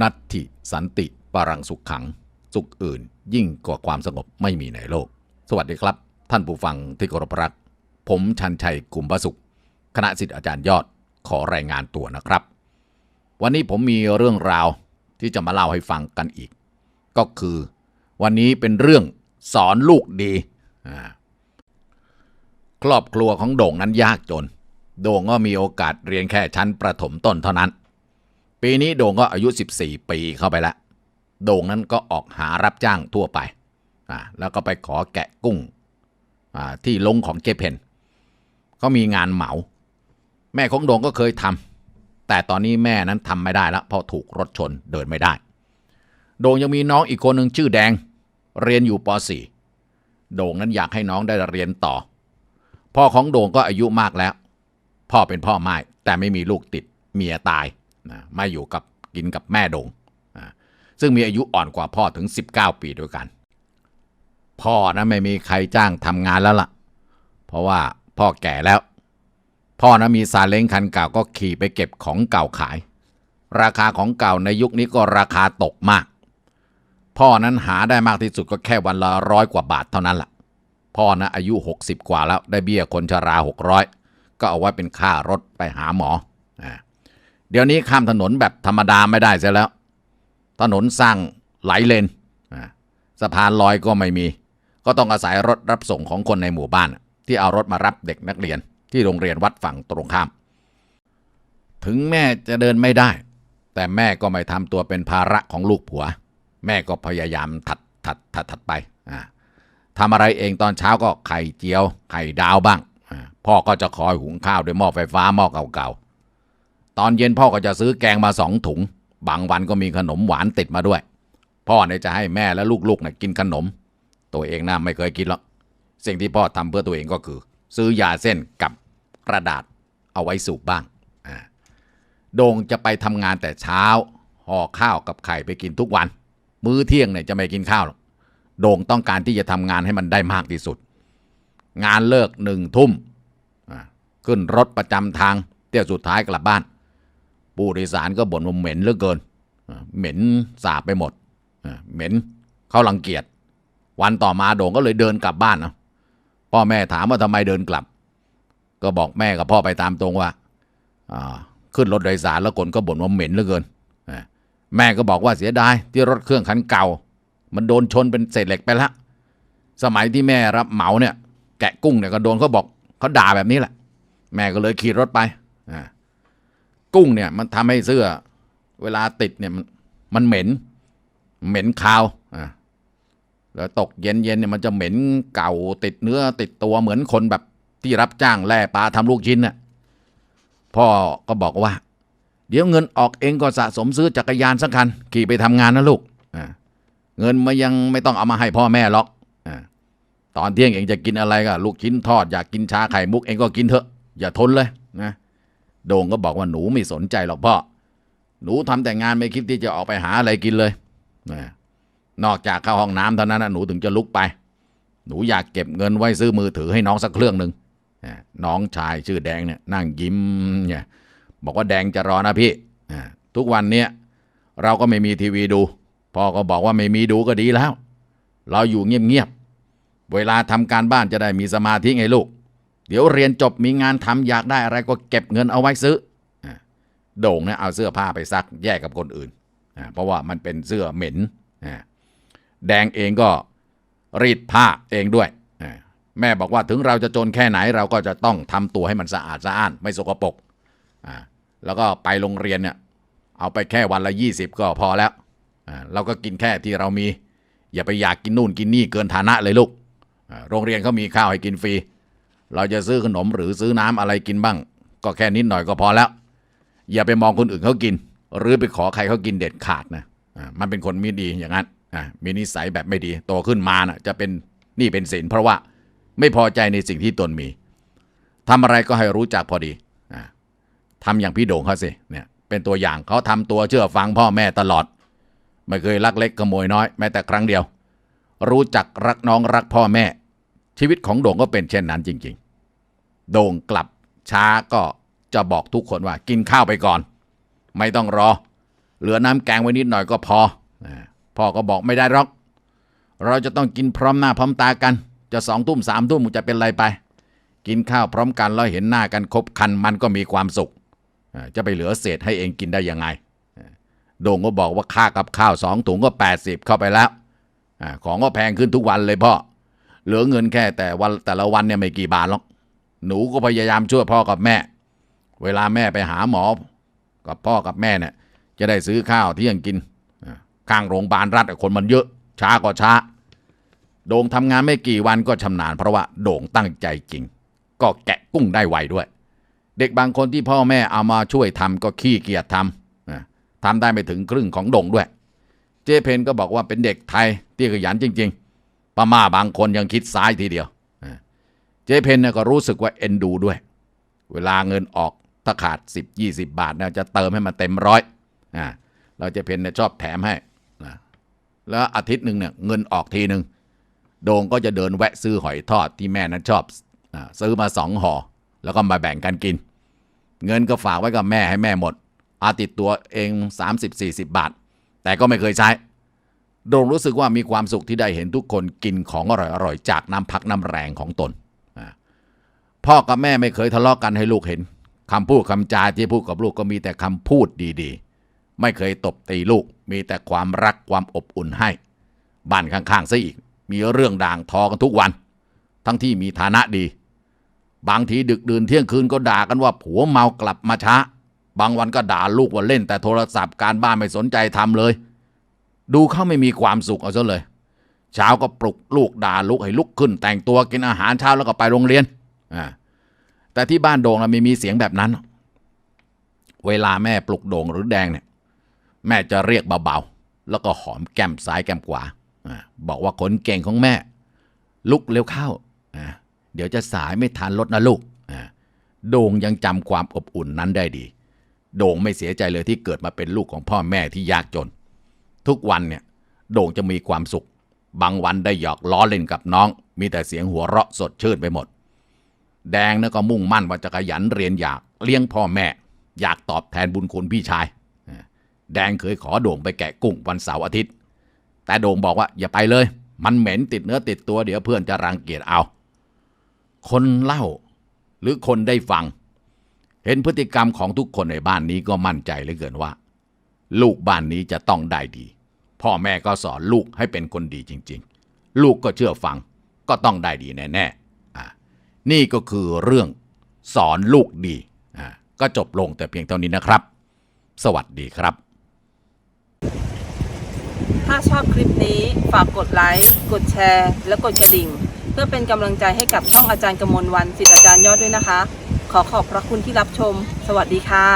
นัตถิสันติปรังสุขขัง สุขอื่น ยิ่งกว่าความสงบไม่มีในโลก สวัสดีครับ ท่านผู้ฟังที่เคารพรัก ผมชันชัยกุมประสุข คณะสิทธิอาจารย์ยอดขอรายงานตัวนะครับ วันนี้ผมมีเรื่องราวที่จะมาเล่าให้ฟังกันอีก ก็คือ วันนี้เป็นเรื่องสอนลูกดี ครอบครัวของโด่งนั้นยากจน โด่งก็มีโอกาสเรียนแค่ชั้นประถมต้นเท่านั้น ปีนี้โด่งก็อายุ 14 ปีเข้าไปแล้วโด่งนั้นก็ออกหารับจ้างทั่วไป แล้วก็ไปขอแกะกุ้งที่ลงของเจเพนเขามีงานเหมา แม่ของโด่งก็เคยทำแต่ตอนนี้แม่นั้นทำไม่ได้แล้วเพราะถูกรถชนเดินไม่ได้ โด่งยังมีน้องอีกคนหนึ่งชื่อแดง เรียนอยู่ป .4 โด่งนั้นอยากให้น้องได้เรียนต่อ พ่อของโด่งก็อายุมากแล้ว พ่อเป็นพ่อไม้แต่ไม่มีลูกติดเมียตาย นะม่อยู่กับกินกับแม่ดงนะซึ่งมีอายุอ่อนกว่าพ่อถึง 19 ปีด้วยกัน พ่อนะไม่มีใครจ้างทำงานแล้วล่ะ เพราะว่าพ่อแก่แล้ว พ่อนะมีซาเล้งคันเก่าก็ขี่ไปเก็บของเก่าขาย ราคาของเก่าในยุคนี้ก็ราคาตกมาก พ่อนั้นหาได้มากที่สุดก็แค่วันละร้อยกว่าบาทเท่านั้นล่ะ พ่อนะอายุ 60 กว่าแล้วได้เบี้ยคนชรา600ก็เอาไว้เป็นค่ารถไปหาหมอ เดี๋ยวนี้ข้ามถนนแบบธรรมดาไม่ได้เสียแล้ว ถนนสร้างไหลเลนสะพานลอยก็ไม่มี ก็ต้องอาศัยรถรับส่งของคนในหมู่บ้าน ที่เอารถมารับเด็กนักเรียนที่โรงเรียนวัดฝั่งตรงข้าม ถึงแม่จะเดินไม่ได้ แต่แม่ก็ไม่ทำตัวเป็นภาระของลูกผัว แม่ก็พยายามถัดถัดถัดถัดไปอ่าทำอะไรเองตอนเช้าก็ไข่เจียว ไข่ดาวบ้าง พ่อก็จะคอยหุงข้าวด้วยหม้อไฟฟ้าหม้อเก่าๆ ตอนเย็นพ่อก็จะซื้อแกงมาสองถุง บางวันก็มีขนมหวานติดมาด้วย พ่อเนี่ยจะให้แม่และลูกๆเนี่ยกินขนม ตัวเองน่าไม่เคยกินหรอก สิ่งที่พ่อทำเพื่อตัวเองก็คือ ซื้อยาเส้นกับกระดาษเอาไว้สูบบ้างอ่าโด่งจะไปทำงานแต่เช้าห่อข้าวกับไข่ไปกินทุกวัน มื้อเที่ยงเนี่ยจะไม่กินข้าวหรอกโด่งต้องการที่จะทำงานให้มันได้มากที่สุด งานเลิกหนึ่งทุ่มอ่าขึ้นรถประจำทางเที่ยวสุดท้ายกลับบ้าน ผู้โดยสารก็บ่นว่าเหม็นเหลือเกิน เหม็นสาบไปหมด เหม็นเขารังเกียจวันต่อมาโด่งก็เลยเดินกลับบ้านนะพ่อแม่ถามว่าทำไมเดินกลับ ก็บอกแม่กับพ่อไปตามตรงว่าขึ้นรถโดยสารแล้วคนก็บ่นว่าเหม็นเหลือเกินแม่ก็บอกว่าเสียดายที่รถเครื่องคันเก่า มันโดนชนเป็นเศษเหล็กไปแล้วสมัยที่แม่รับเหมาเนี่ย แกะกุ้งเนี่ยก็โดนเขาบอกเขาด่าแบบนี้แหละ แม่ก็เลยขี่รถไปอ กุ้งเนี่ย มันทำให้เสื้อ เวลาติดเนี่ยมันมันเหม็น เหม็นคาวอ่าแล้วตกเย็นเย็นเนี่ยมันจะเหม็นเก่าติดเนื้อ ติดตัวเหมือนคนแบบที่รับจ้างแล่ปลาทำลูกชิ้นน่ะพ่อก็บอกว่า เดี๋ยวเงินออกเองก็สะสมซื้อจักรยานสักคันขี่ไปทำงานนะลูกอ่าเงินมายังไม่ต้องเอามาให้พ่อแม่หรอกอาตอนเที่ยงเองจะกินอะไรก็ลูกชิ้นทอดอยากกินชาไข่มุกเองก็กินเถอะ อย่าทนเลยนะ โด่งก็บอกว่าหนูไม่สนใจหรอกพ่อ หนูทำแต่งานไม่คิดที่จะออกไปหาอะไรกินเลย นอกจากเข้าห้องน้ำเท่านั้นนะหนูถึงจะลุกไป หนูอยากเก็บเงินไว้ซื้อมือถือให้น้องสักเครื่องหนึ่งน้องชายชื่อแดงเนี่ยนั่งยิ้มเนี่ยบอกว่าแดงจะรอนะพี่ ทุกวันเนี้ยเราก็ไม่มีทีวีดู พ่อก็บอกว่าไม่มีดูก็ดีแล้ว เราอยู่เงียบๆ เวลาทำการบ้านจะได้มีสมาธิไงลูก เดี๋ยวเรียนจบมีงานทำอยากได้อะไรก็เก็บเงินเอาไว้ซื้อโด่งเนี่ยเอาเสื้อผ้าไปซักแยกกับคนอื่น เพราะว่ามันเป็นเสื้อเหม็น แดงเองก็รีดผ้าเองด้วย แม่บอกว่าถึงเราจะจนแค่ไหนเราก็จะต้องทำตัวให้มันสะอาดสะอ้าน ไม่สกปรกแล้วก็ไปโรงเรียนเนี่ยเอาไปแค่วันละยี่สิบก็พอแล้ว เราก็กินแค่ที่เรามี อย่าไปอยากกินนู่นกินนี่เกินฐานะเลยลูก โรงเรียนเขามีข้าวให้กินฟรี เราจะซื้อขนมหรือซื้อน้ำอะไรกินบ้าง ก็แค่นิดหน่อยก็พอแล้ว อย่าไปมองคนอื่นเขากิน หรือไปขอใครเขากินเด็ดขาดนะมันเป็นคนไม่ดีอย่างนั้นมีนิสัยแบบไม่ดีโตขึ้นมานะจะเป็นนี่เป็นสินเพราะว่าไม่พอใจในสิ่งที่ตนมีทำอะไรก็ให้รู้จักพอดีอ่าทำอย่างพี่โด่งเขาสิเนี่ยเป็นตัวอย่างเขาทำตัวเชื่อฟังพ่อแม่ตลอด ไม่เคยลักเล็กขโมยน้อย แม้แต่ครั้งเดียว รู้จักรักน้องรักพ่อแม่ ชีวิตของโด่งก็เป็นเช่นนั้นจริง โด่งกลับช้าก็จะบอกทุกคนว่ากินข้าวไปก่อน ไม่ต้องรอ เหลือน้ำแกงไว้นิดหน่อยก็พอพ่อก็บอกไม่ได้หรอก เราจะต้องกินพร้อมหน้าพร้อมตากัน จะสองทุ่มสามทุ่มจะเป็นไรไป กินข้าวพร้อมกันแล้วเห็นหน้ากันคบคันมันก็มีความสุข จะไปเหลือเศษให้เองกินได้ยังไงโด่งก็บอกว่าค่ากับข้าวสองถุงก็ 80 เข้าไปแล้วของก็แพงขึ้นทุกวันเลยพ่อเหลือเงินแค่แต่วันแต่ละวันเนี่ยไม่กี่บาทหรอก หนูก็พยายามช่วยพ่อกับแม่ เวลาแม่ไปหาหมอ กับพ่อกับแม่เนี่ย จะได้ซื้อข้าวเที่ยงกินข้างโรงพยาบาลรัฐคนมันเยอะ ช้าก็ช้า โด่งทำงานไม่กี่วันก็ชำนาญเพราะว่าโด่งตั้งใจจริง ก็แกะกุ้งได้ไวด้วย เด็กบางคนที่พ่อแม่เอามาช่วยทำก็ขี้เกียจทำทำได้ไม่ถึงครึ่งของโด่งด้วย เจเพนก็บอกว่าเป็นเด็กไทยที่ขยันจริง ๆป้าม่าบางคนยังคิดซ้ายทีเดียว เจเพนเนี่ยก็รู้สึกว่าเอ็นดูด้วย เวลาเงินออกถ้าขาด 10 20 บาทเนี่ยจะเติมให้มันเต็มร้อยอ่าเราเจเพนเนี่ยชอบแถมให้นะแล้วอาทิตย์หนึ่งเนี่ยเงินออกทีหนึ่งโดงก็จะเดินแวะซื้อหอยทอดที่แม่นั้นชอบอซื้อมาสองห่อแล้วก็มาแบ่งกันกิน เงินก็ฝากไว้กับแม่ให้แม่หมด อาติดตัวเอง 30-40 บาท แต่ก็ไม่เคยใช้โดงรู้สึกว่ามีความสุขที่ได้เห็นทุกคนกินของอร่อยๆจากน้ำพักน้ำแรงของตน พ่อกับแม่ไม่เคยทะเลาะกันให้ลูกเห็นคำพูดคำจาที่พูดกับลูกก็มีแต่คำพูดดีๆ ไม่เคยตบตีลูก มีแต่ความรักความอบอุ่นให้ บ้านข้างๆซะอีก มีเรื่องด่างทอกันทุกวัน ทั้งที่มีฐานะดี บางทีดึกดื่นเที่ยงคืนก็ด่ากันว่าผัวเมากลับมาช้า บางวันก็ด่าลูกว่าเล่นแต่โทรศัพท์การบ้านไม่สนใจทำเลย ดูเขาไม่มีความสุขเอาซะเลย เช้าก็ปลุกลูกด่าลูกให้ลุกขึ้น แต่งตัวกินอาหารเช้าแล้วก็ไปโรงเรียน อ่าแต่ที่บ้านโด่งนะไม่มีเสียงแบบนั้น เวลาแม่ปลุกโด่งหรือแดงเนี่ย แม่จะเรียกเบาๆ แล้วก็หอมแก้มซ้ายแก้มขวาบอกว่าคนเก่งของแม่ ลุกเร็วเข้า เดี๋ยวจะสายไม่ทันรถนะลูก โด่งยังจำความอบอุ่นนั้นได้ดี โด่งไม่เสียใจเลยที่เกิดมาเป็นลูกของพ่อแม่ที่ยากจน ทุกวันเนี่ย โด่งจะมีความสุข บางวันได้หยอกล้อเล่นกับน้อง มีแต่เสียงหัวเราะสดชื่นไปหมด แดงเนี่ยก็มุ่งมั่นว่าจะขยันเรียนอยากเลี้ยงพ่อแม่ อยากตอบแทนบุญคุณพี่ชาย แดงเคยขอโด่งไปแกะกุ้งวันเสาร์อาทิตย์ แต่โด่งบอกว่าอย่าไปเลย มันเหม็นติดเนื้อติดตัวเดี๋ยวเพื่อนจะรังเกียจเอา คนเล่าหรือคนได้ฟัง เห็นพฤติกรรมของทุกคนในบ้านนี้ก็มั่นใจเหลือเกินว่า ลูกบ้านนี้จะต้องได้ดี พ่อแม่ก็สอนลูกให้เป็นคนดีจริง ๆ ลูกก็เชื่อฟังก็ต้องได้ดีแน่ๆ นี่ก็คือเรื่องสอนลูกดีอ่าก็จบลงแต่เพียงเท่านี้นะครับ สวัสดีครับ ถ้าชอบคลิปนี้ฝากกดไลค์กดแชร์ และกดกระดิ่ง เพื่อเป็นกำลังใจให้กับช่องอาจารย์กมลวันสิทธิอาจารย์ยอดด้วยนะคะ ขอขอบพระคุณที่รับชม สวัสดีค่ะ